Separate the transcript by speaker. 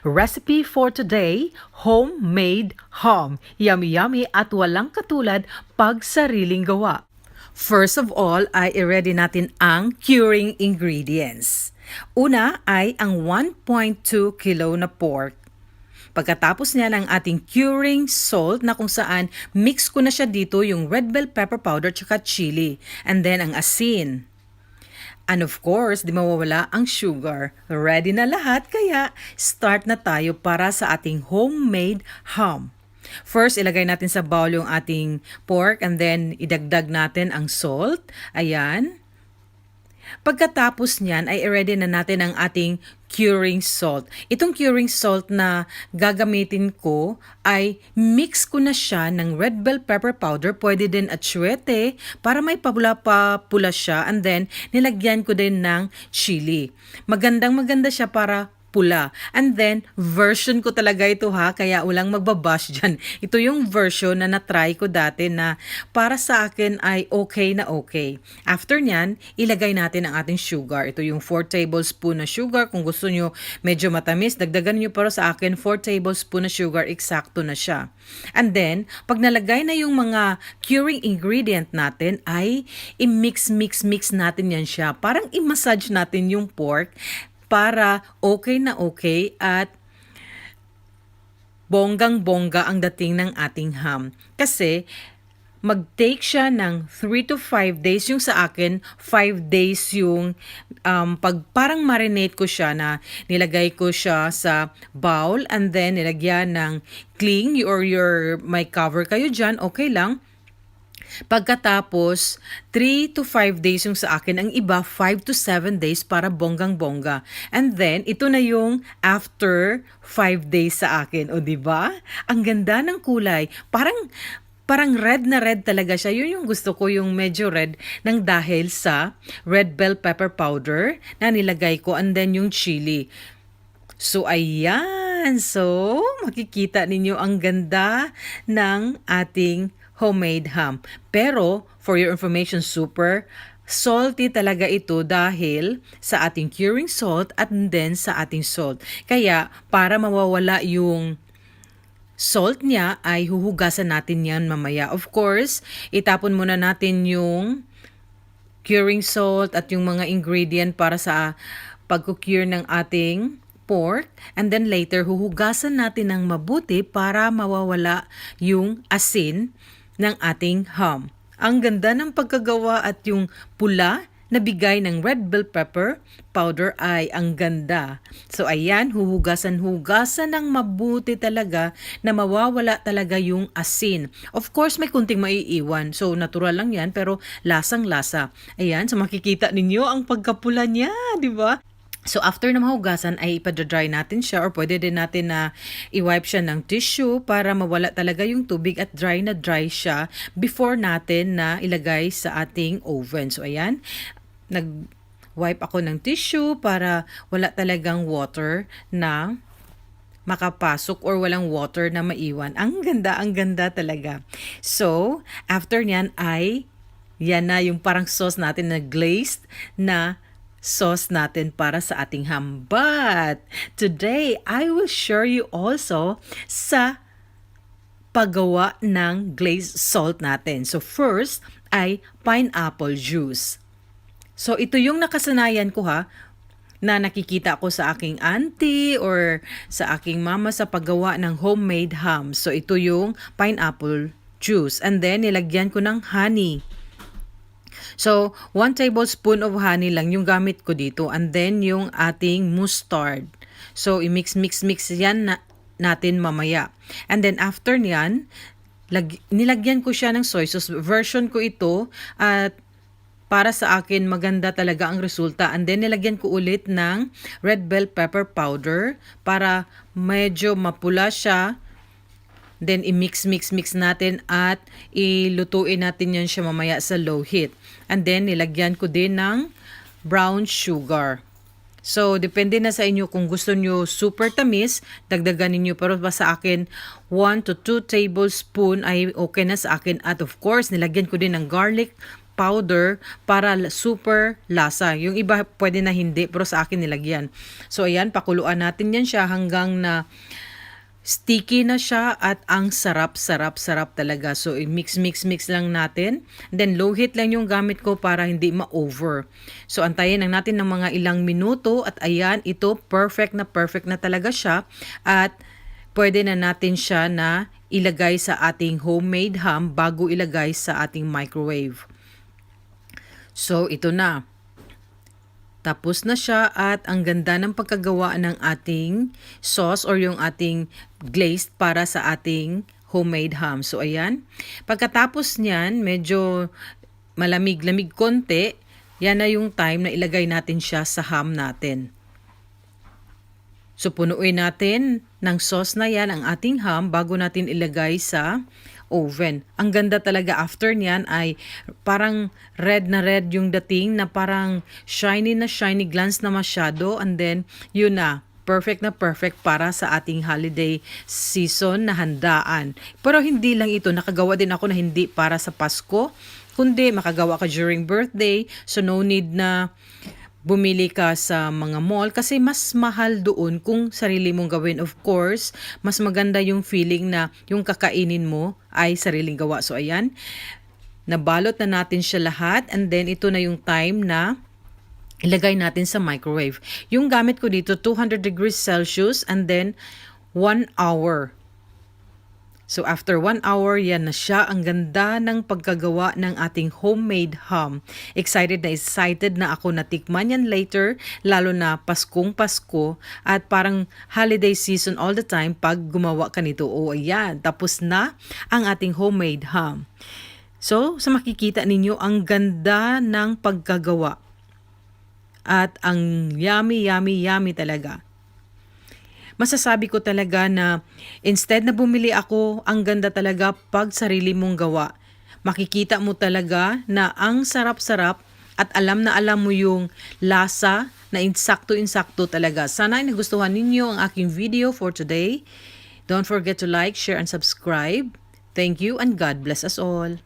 Speaker 1: Recipe for today, homemade ham. Yummy yummy at walang katulad pag sariling gawa. First of all ay i-ready natin ang curing ingredients. Una ay ang 1.2 kilo na pork. Pagkatapos niya ng ating curing salt na kung saan mix ko na siya dito yung red bell pepper powder tsaka chili. And then ang asin. And of course, di mawawala ang sugar. Ready na lahat, kaya start na tayo para sa ating homemade ham. First, ilagay natin sa bowl yung ating pork and then idagdag natin ang salt. Ayan. Pagkatapos niyan ay i-ready na natin ang ating curing salt. Itong curing salt na gagamitin ko ay mix ko na siya ng red bell pepper powder. Pwede din atsuete para may pabula pa pula siya and then nilagyan ko din ng chili. Magandang maganda siya para pula. And then, version ko talaga ito ha, kaya walang magbabash dyan. Ito yung version na natry ko dati na para sa akin ay okay na okay. After nyan, ilagay natin ang ating sugar. Ito yung 4 tablespoon na sugar. Kung gusto nyo medyo matamis, dagdagan nyo pero sa akin 4 tablespoon na sugar, eksakto na siya. And then, pag nalagay na yung mga curing ingredient natin, ay i-mix, mix, mix natin yan siya. Parang i-massage natin yung pork para okay na okay at bonggang-bongga ang dating ng ating ham. Kasi mag-take siya ng 3 to 5 days. Yung sa akin, 5 days yung um, pag parang marinate ko siya na nilagay ko siya sa bowl and then nilagyan ng cling or your may cover kayo dyan, okay lang. Pagkatapos, 3 to 5 days yung sa akin. Ang iba, 5 to 7 days para bonggang-bongga. And then, ito na yung after 5 days sa akin. O, di ba? Ang ganda ng kulay. Parang, parang red na red talaga siya. Yun yung gusto ko, yung medyo red, nang dahil sa red bell pepper powder na nilagay ko and then yung chili. So, ayan. So, makikita ninyo ang ganda ng ating homemade ham. Pero, for your information, super salty talaga ito dahil sa ating curing salt at then sa ating salt. Kaya, para mawawala yung salt niya, ay huhugasan natin yan mamaya. Of course, itapon muna natin yung curing salt at yung mga ingredient para sa pagkukure ng ating pork and then later huhugasan natin ng mabuti para mawawala yung asin ng ating ham. Ang ganda ng pagkagawa at yung pula na bigay ng red bell pepper powder ay ang ganda. So ayan, huhugasan-hugasan ng mabuti talaga na mawawala talaga yung asin. Of course, may kunting maiiwan. So natural lang yan pero lasang-lasa. Ayan, so makikita ninyo ang pagkapula niya, di ba? So after na mahugasan ay ipa-dry natin siya or pwede din natin na i-wipe siya ng tissue para mawala talaga yung tubig at dry na dry siya before natin na ilagay sa ating oven. So ayan, nag wipe ako ng tissue para wala talagang water na makapasok or walang water na maiwan. Ang ganda, ang ganda talaga. So, after niyan ay yan na yung parang sauce natin na glazed na sauce natin para sa ating ham. But today, I will share you also sa paggawa ng glazed salt natin. So first ay pineapple juice. So ito yung nakasanayan ko ha na nakikita ko sa aking auntie or sa aking mama sa paggawa ng homemade ham. So ito yung pineapple juice. And then nilagyan ko ng honey. So, 1 tablespoon of honey lang yung gamit ko dito. And then, yung ating mustard. So, i-mix, mix, mix yan na, natin mamaya. And then, after niyan, lag, nilagyan ko siya ng soy sauce. Version ko ito at para sa akin maganda talaga ang resulta. And then nilagyan ko ulit ng red bell pepper powder para medyo mapula siya Then, i-mix, mix, mix natin at ilutuin natin yan siya mamaya sa low heat. And then, nilagyan ko din ng brown sugar. So, depende na sa inyo kung gusto nyo super tamis, dagdagan niyo Pero ba sa akin, 1 to 2 tablespoon ay okay na sa akin. At of course, nilagyan ko din ng garlic powder para super lasa. Yung iba pwede na hindi pero sa akin nilagyan. So ayan, pakuluan natin yan siya hanggang na sticky na siya at ang sarap, sarap, sarap talaga. So, mix, mix, mix lang natin. Then, low heat lang yung gamit ko para hindi ma-over. So, antayin lang natin ng mga ilang minuto at ayan, ito perfect na perfect na talaga siya. At pwede na natin siya na ilagay sa ating homemade ham bago ilagay sa ating microwave. So, ito na. Tapos na siya at ang ganda ng pagkagawa ng ating sauce or yung ating glazed para sa ating homemade ham. So ayan. Pagkatapos niyan, medyo malamig-lamig konti, yan na yung time na ilagay natin siya sa ham natin. So punuin natin ng sauce na yan ang ating ham bago natin ilagay sa oven. Ang ganda talaga after niyan ay parang red na red yung dating na parang shiny na shiny glance na masyado and then yun na perfect na perfect para sa ating holiday season na handaan. Pero hindi lang ito, nakagawa din ako na hindi para sa Pasko, kundi makagawa ka during birthday, so no need na bumili ka sa mga mall kasi mas mahal doon kung sarili mong gawin. Of course, mas maganda yung feeling na yung kakainin mo ay sariling gawa. So ayan, nabalot na natin siya lahat and then ito na yung time na ilagay natin sa microwave. Yung gamit ko dito 200 degrees Celsius and then 1 hour. So after one hour, yan na siya. Ang ganda ng pagkagawa ng ating homemade ham. Excited na excited na ako na tikman yan later, lalo na Paskong Pasko at parang holiday season all the time pag gumawa ka nito. O ayan, tapos na ang ating homemade ham. So, sa makikita ninyo, ang ganda ng pagkagawa. At ang yummy, yummy, yummy talaga masasabi ko talaga na instead na bumili ako, ang ganda talaga pag sarili mong gawa. Makikita mo talaga na ang sarap-sarap at alam na alam mo yung lasa na insakto-insakto talaga. Sana ay nagustuhan ninyo ang aking video for today. Don't forget to like, share, and subscribe. Thank you and God bless us all.